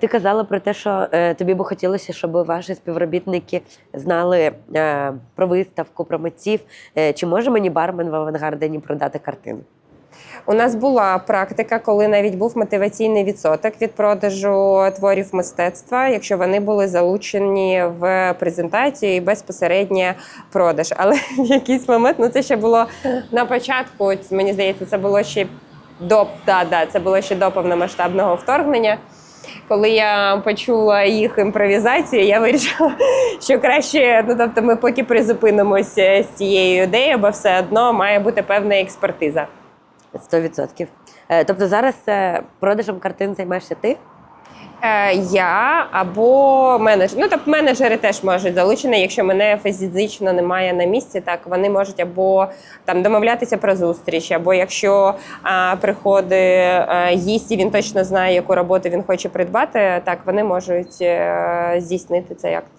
ти казала про те, що е, тобі би хотілося, щоб ваші співробітники знали е, про виставку, про митців. Е, чи може мені бармен в авангардені продати картину? У нас була практика, коли навіть був мотиваційний відсоток від продажу творів мистецтва, якщо вони були залучені в презентацію і безпосередньо продаж. Але в якийсь момент, ну це ще було на початку. Мені здається, це було ще до да, да, це було ще до повномасштабного вторгнення. Коли я почула їх імпровізацію, я вирішила, що краще, ну тобто, ми поки призупинимося з цією ідеєю, бо все одно має бути певна експертиза. 100%. Е, тобто зараз е, продажем картин займаєшся ти? Е, я або менеджер. Ну тобто менеджери теж можуть залучені, якщо мене фізично немає на місці, так вони можуть або там домовлятися про зустріч, або якщо а, приходить е, гість і він точно знає, яку роботу він хоче придбати, так вони можуть е, здійснити цей акт.